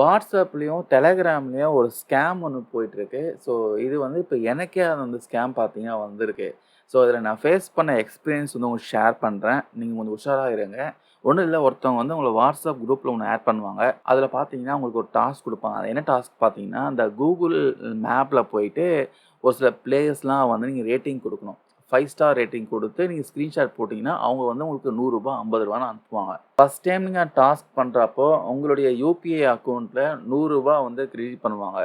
வாட்ஸ்அப்லேயும் டெலகிராம்லேயும் ஒரு ஸ்கேம் ஒன்று போயிட்டுருக்கு. ஸோ இது வந்து இப்போ எனக்கே அது வந்து ஸ்கேம் பார்த்தீங்கன்னா வந்திருக்கு. ஸோ அதில் நான் ஃபேஸ் பண்ண எக்ஸ்பீரியன்ஸ் வந்து உங்களுக்கு ஷேர் பண்ணுறேன் நீங்கள் கொஞ்சம் உஷாராக இருங்க ஒன்றும் இல்லை ஒருத்தவங்க வந்து உங்களை வாட்ஸ்அப் குரூப்பில் ஒன்று ஆட் பண்ணுவாங்க. அதில் பார்த்தீங்கன்னா உங்களுக்கு ஒரு டாஸ்க் கொடுப்பாங்க. அது என்ன டாஸ்க் பார்த்தீங்கன்னா அந்த கூகுள் மேப்பில் போயிட்டு ஒரு சில பிளேயர்ஸ்லாம் வந்து நீங்கள் ரேட்டிங் கொடுக்கணும். ஃபைவ் ஸ்டார் ரேட்டிங் கொடுத்து நீங்கள் ஸ்க்ரீன்ஷாட் போட்டிங்கன்னா அவங்க வந்து உங்களுக்கு நூறுரூபா ஐம்பது ரூபான்னு அனுப்புவாங்க. ஃபஸ்ட் டைம் நீங்கள் டாஸ்க் பண்ணுறப்போ உங்களுடைய யூபிஐ அக்கௌண்ட்டில் நூறுரூபா வந்து கிரெடிட் பண்ணுவாங்க.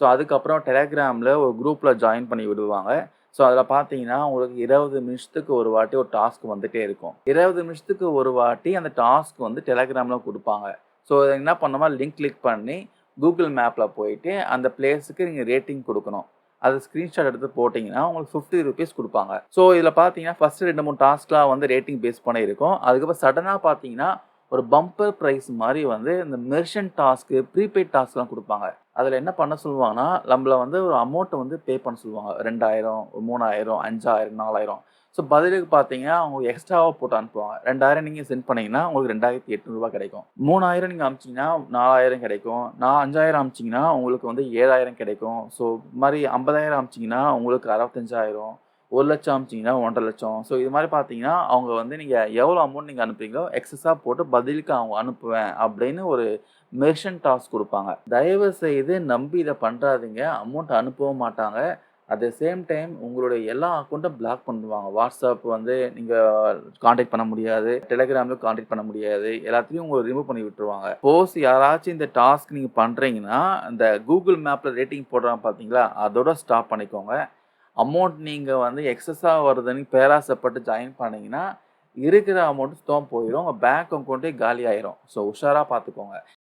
ஸோ அதுக்கப்புறம் டெலகிராமில் ஒரு குரூப்பில் ஜாயின் பண்ணி விடுவாங்க. ஸோ அதில் பார்த்தீங்கன்னா உங்களுக்கு இருபது நிமிஷத்துக்கு ஒரு வாட்டி ஒரு டாஸ்க் வந்துகிட்டே இருக்கும். இருபது நிமிஷத்துக்கு ஒரு வாட்டி அந்த டாஸ்க் வந்து டெலகிராமில் கொடுப்பாங்க. ஸோ என்ன பண்ணோமா லிங்க் கிளிக் பண்ணி கூகுள் மேப்பில் போயிட்டு அந்த பிளேஸுக்கு நீங்கள் ரேட்டிங் கொடுக்கணும். அது ஸ்க்ரீன்ஷாட் எடுத்து போட்டிங்கன்னா உங்களுக்கு ஃபிஃப்டி ருபீஸ் கொடுப்பாங்க. ஸோ இதில் பார்த்தீங்கன்னா ஃபஸ்ட்டு ரெண்டு மூணு டாஸ்க்லாம் வந்து ரேட்டிங் பேஸ் பண்ணியிருக்கும் அதுக்கப்புறம் சடனாக பார்த்தீங்கன்னா ஒரு பம்பர் ப்ரைஸ் மாதிரி வந்து இந்த மெர்ஷன் டாஸ்க்கு ப்ரீபெய்ட் டாஸ்க்லாம் கொடுப்பாங்க. அதில் என்ன பண்ண சொல்லுவாங்கன்னா நம்மள வந்து ஒரு அமௌண்ட்டை வந்து பே பண்ண சொல்லுவாங்க. ரெண்டாயிரம் மூணாயிரம் அஞ்சாயிரம் நாலாயிரம். ஸோ பதிலுக்கு பார்த்தீங்கன்னா அவங்க எக்ஸ்ட்ராவாக போட்டு அனுப்புவாங்க. ரெண்டாயிரம் நீங்கள் சென்ட் பண்ணிங்கன்னா உங்களுக்கு ரெண்டாயிரத்தி எட்நூறுபா கிடைக்கும். மூணாயிரம் நீங்கள் அமிச்சிங்கன்னா நாலாயிரம் கிடைக்கும். நான் அஞ்சாயிரம் அமிச்சிங்கன்னா உங்களுக்கு வந்து ஏழாயிரம் கிடைக்கும். ஸோ இது மாதிரி ஐம்பதாயிரம் அமிச்சிங்கன்னா உங்களுக்கு அறுபத்தஞ்சாயிரம். ஒரு லட்சம் அமிச்சிங்கன்னா ஒன்றரை லட்சம். ஸோ இது மாதிரி பார்த்தீங்கன்னா அவங்க வந்து நீங்கள் எவ்வளோ அமௌண்ட் நீங்கள் அனுப்புறீங்களோ எக்ஸஸாக போட்டு பதிலுக்கு அவங்க அனுப்புவேன் அப்படின்னு ஒரு மெர்ஷன் டாஸ்க் கொடுப்பாங்க. தயவு செய்து நம்பி இதை பண்ணுறாதீங்க அமௌண்ட் அனுப்பவும் மாட்டாங்க. அட் த சேம் டைம் உங்களுடைய எல்லா அக்கௌண்ட்டும் பிளாக் பண்ணுவாங்க வாட்ஸ்அப் வந்து நீங்கள் காண்டாக்ட் பண்ண முடியாது. டெலிகிராமில் காண்டாக்ட் பண்ண முடியாது. எல்லாத்தையும் உங்களை ரிமூவ் பண்ணி விட்டுருவாங்க. போஸ் யாராச்சும் இந்த டாஸ்க் நீங்கள் பண்ணுறீங்கன்னா இந்த கூகுள் மேப்பில் ரேட்டிங் போடுறாங்க பார்த்தீங்களா அதோட ஸ்டாப் பண்ணிக்கோங்க. அமௌண்ட் நீங்கள் வந்து எக்ஸஸாக வருதுன்னு பேராசைப்பட்டு ஜாயின் பண்ணீங்கன்னா இருக்கிற அமௌண்ட் சுத்தமாக போயிடும். உங்கள் பேங்க் அக்கௌண்ட்டே காலி ஆயிரும். ஸோ உஷாராக பார்த்துக்கோங்க